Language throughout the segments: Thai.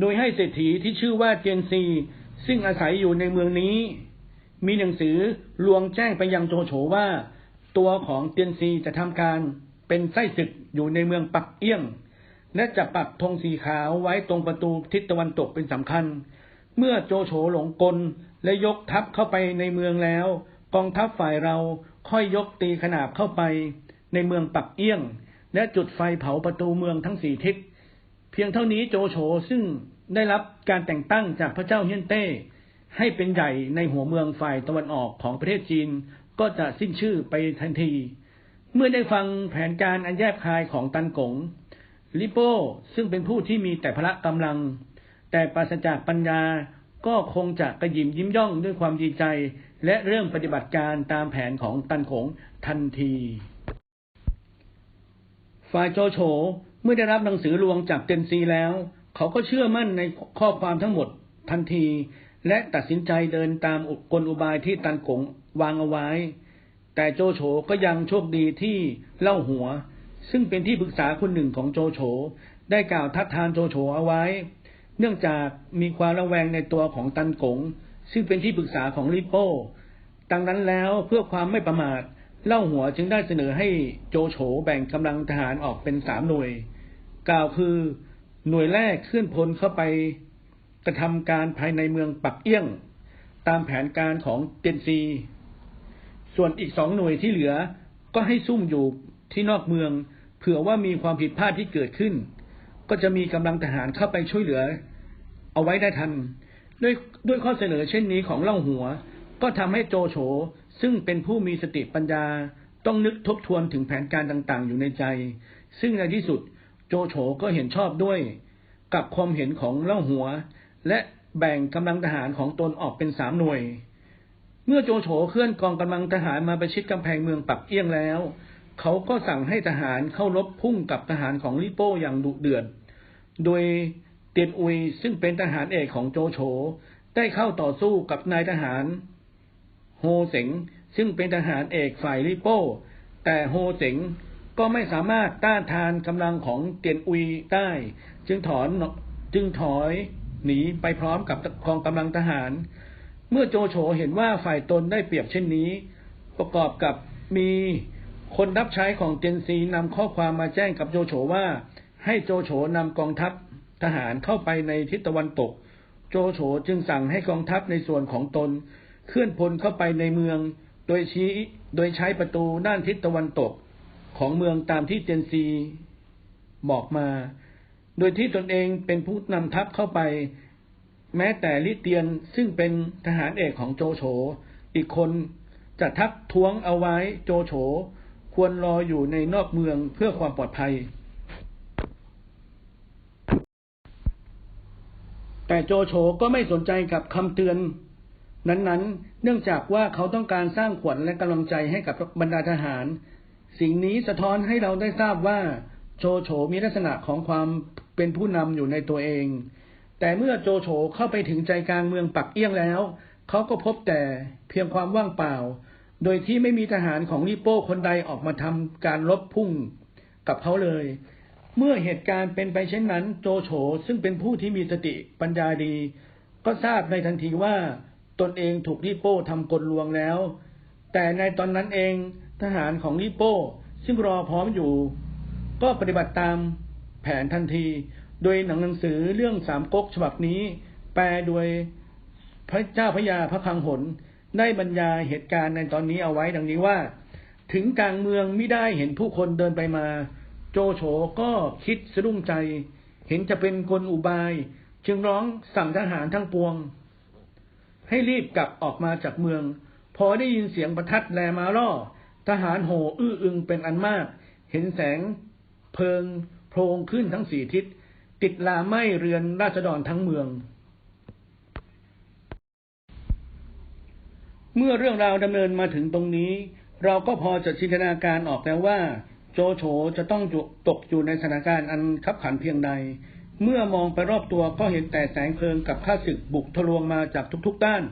โดยให้เศรษฐีที่ชื่อว่าเจียนซี ซึ่งอาศัยอยู่ในเมืองนี้ มีหนังสือลวงแจ้งไปยังโจโฉว่า ตัวของเตียนซีจะทำการเป็นไส้ศึกอยู่ในเมืองปักเอี้ยง และจะปักธงสีขาวไว้ตรงประตูทิศตะวันตกเป็นสำคัญ เมื่อโจโฉหลงกลและยกทัพเข้าไปในเมืองแล้ว กองทัพฝ่ายเราค่อยยกตีขนาบเข้าไป ในเมืองปักเอี้ยง และจุดไฟเผาประตูเมืองทั้งสี่ทิศ พียงเท่านี้โจโฉซึ่งได้รับการแต่งตั้งจากพระเจ้าเฮียนเต้ให้เป็นใหญ่ในหัวเมืองฝ่ายตะวันออกของประเทศจีนก็จะสิ้นชื่อไปทันที เมื่อได้ฟังแผนการอันแยบคายของตันกงลิโป้ซึ่งเป็นผู้ที่มีแต่พละกำลัง แต่ปราศจากปัญญาก็คงจะกระยิมยิ้มย่องด้วยความดีใจ และเริ่มปฏิบัติการตามแผนของตันกงทันที ฝ่ายโจโฉ มื่อได้รับหนังสือลวงจากเตนซีแล้ว เขาก็เชื่อมั่นในข้อความทั้งหมดทันที และตัดสินใจเดินตามกลอุบายที่ตันกงวางเอาไว้ แต่โจโฉก็ยังโชคดีที่เล่าหัว ซึ่งเป็นที่ปรึกษาคนหนึ่งของโจโฉได้กล่าวทัดทานโจโฉเอาไว้ เนื่องจากมีความระแวงในตัวของตันกงซึ่งเป็นที่ปรึกษาของลิโป้ดังนั้นแล้วเพื่อความไม่ประมาทเล่าหัวจึงได้เสนอให้โจโฉแบ่งกำลังทหารออกเป็นสามหน่วย กล่าวคือ หน่วยแรกเคลื่อนพลเข้าไปกระทำการภายในเมืองปักเอี้ยง ตามแผนการของเตียนซี ส่วนอีกสองหน่วยที่เหลือก็ให้ซุ่มอยู่ที่นอกเมือง เผื่อว่ามีความผิดพลาดที่เกิดขึ้น ก็จะมีกำลังทหารเข้าไปช่วยเหลือ เอาไว้ได้ทัน ด้วยด้วยข้อเสนอเช่นนี้ของเล่าหัว ก็ทำให้โจโฉซึ่งเป็นผู้มีสติปัญญาต้องนึกทบทวนถึงแผนการต่างๆ อยู่ในใจ ซึ่งในที่สุด โจโฉก็เห็นชอบด้วย กับความเห็นของเล่าหัว และแบ่งกำลังทหารของตนออกเป็นสามหน่วย เมื่อโจโฉเคลื่อนกองกำลังทหารมาประชิดกำแพงเมืองปักเอี้ยงแล้ว เขาก็สั่งให้ทหารเข้ารบพุ่งกับทหารของลิโป้อย่างดุเดือด โดยเตียนอุยซึ่งเป็นทหารเอกของโจโฉได้เข้าต่อสู้กับนายทหาร โฮเสงซึ่งเป็นทหารเอกฝ่ายลิโป้ แต่โฮเสง ก็ไม่สามารถต้านทานกำลังของเตียนอุยได้ จึงถอนจึงถอยหนีไปพร้อมกับกองกำลังทหาร เมื่อโจโฉเห็นว่าฝ่ายตนได้เปรียบเช่นนี้ ประกอบกับมีคนรับใช้ของเตียนซีนำข้อความมาแจ้งกับโจโฉว่า ให้โจโฉนำกองทัพทหารเข้าไปในทิศตะวันตก โจโฉจึงสั่งให้กองทัพในส่วนของตน เคลื่อนพลเข้าไปในเมือง โดยชี้โดยใช้ประตูด้านทิศตะวันตก ของเมืองตามที่เตียนซีบอกมา โดยที่ตนเองเป็นผู้นำทัพเข้าไป แม้แต่ลิเตียนซึ่งเป็นทหารเอกของโจโฉอีกคนจะทักท้วงเอาไว้โจโฉควรรออยู่ในนอกเมืองเพื่อความปลอดภัย แต่โจโฉก็ไม่สนใจกับคำเตือน นั้นๆ เนื่องจากว่าเขาต้องการสร้างขวัญและกำลังใจให้กับบรรดาทหาร สิ่งนี้สะท้อนให้เราได้ทราบว่า โจโฉมีลักษณะของความเป็นผู้นำอยู่ในตัวเอง แต่เมื่อโจโฉเข้าไปถึงใจกลางเมืองปักเอี้ยงแล้ว เขาก็พบแต่เพียงความว่างเปล่า โดยที่ไม่มีทหารของลิโป้คนใดออกมาทำการรบพุ่งกับเขาเลย เมื่อเหตุการณ์เป็นไปเช่นนั้น โจโฉซึ่งเป็นผู้ที่มีสติปัญญาดี ก็ทราบในทันทีว่าตนเองถูกลิโป้ทำกลลวงแล้ว แต่ในตอนนั้นเอง ทหารของลิโป้ซึ่งรอพร้อมอยู่ ก็ปฏิบัติตามแผนทันที โดยหนังหนังสือเรื่องสามก๊กฉบับนี้ แปลโดยพระเจ้าพระยาพระคังหนได้บรรยายเหตุการณ์ในตอนนี้เอาไว้ดังนี้ว่า ถึงกลางเมืองไม่ได้เห็นผู้คนเดินไปมา โจโฉก็คิดสะดุ้งใจ เห็นจะเป็นกลอุบาย จึงร้องสั่งทหารทั้งปวง ให้รีบกลับออกมาจากเมือง พอได้ยินเสียงประทัดแลมาล่อ ทหารโห่อื้ออึงเป็นอันมาก เห็นแสงเพลิงโพลงขึ้นทั้งสี่ทิศ ติดลาไหม้เรือนราษฎรทั้งเมือง เมื่อเรื่องราวดำเนินมาถึงตรงนี้ เราก็พอจะจินตนาการออกแล้วว่า โจโฉจะต้องตกอยู่ในสถานการณ์อันขับขันเพียงใด เมื่อมองไปรอบตัวก็เห็นแต่แสงเพลิงกับข้าศึกบุกทะลวงมาจากทุกๆด้าน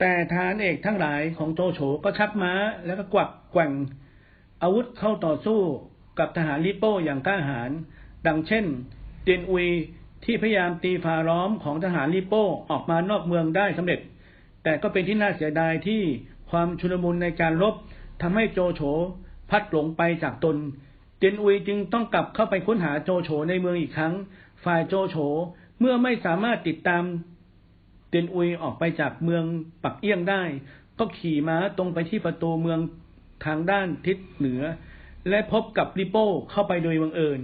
แต่ทารเอกทั้งหลายของโจโฉก็ชักม้า แล้วก็กวักแกว่งอาวุธเข้าต่อสู้กับทหารลิโป้อย่างกล้าหาญดังเช่น เตียนอุยที่พยายามตีฝ่าล้อมของทหารลิโป้ออกมานอกเมืองได้สำเร็จ แต่ก็เป็นที่น่าเสียดายที่ความชุลมุนในการรบทำให้โจโฉพัดหลงไปจากตน เตียนอุยจึงต้องกลับเข้าไปค้นหาโจโฉในเมืองอีกครั้ง ฝ่ายโจโฉเมื่อไม่สามารถติดตาม เตียนอุยออกไปจากเมืองปักเอี้ยงได้ ก็ขี่ม้าตรงไปที่ประตูเมืองทางด้านทิศเหนือ และพบกับลิโป้เข้าไปโดยบังเอิญ